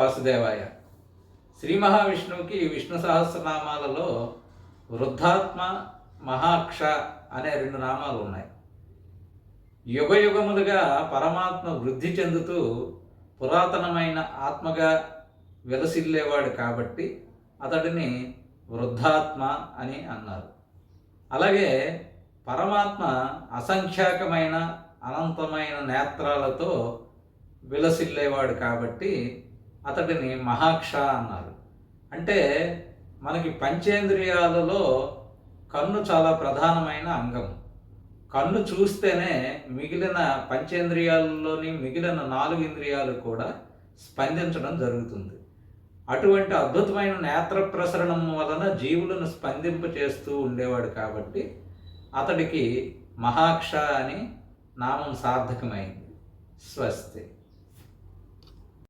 వాసుదేవాయ. శ్రీ మహావిష్ణువుకి విష్ణు సహస్రనామాలలో వృద్ధాత్మ మహాక్ష అనే రెండు నామాలు ఉన్నాయి యుగయుగములుగా పరమాత్మ వృద్ధి చెందుతూ పురాతనమైన ఆత్మగా వెలసిల్లేవాడు కాబట్టి అతడిని వృద్ధాత్మ అని అన్నారు. అలాగే పరమాత్మ అసంఖ్యాకమైన అనంతమైన నేత్రాలతో విలసిల్లేవాడు కాబట్టి అతడిని మహాక్ష అన్నారు. అంటే మనకి పంచేంద్రియాలలో కన్ను చాలా ప్రధానమైన అంగం. కన్ను చూస్తేనే మిగిలిన పంచేంద్రియాలలోని మిగిలిన నాలుగు ఇంద్రియాలు కూడా స్పందించడం జరుగుతుంది. అటువంటి అద్భుతమైన నేత్ర ప్రసరణం వలన జీవులను స్పందింప చేస్తూ ఉండేవాడు కాబట్టి అతడికి మహాక్ష అని నామం సార్థకమైంది. స్వస్తి.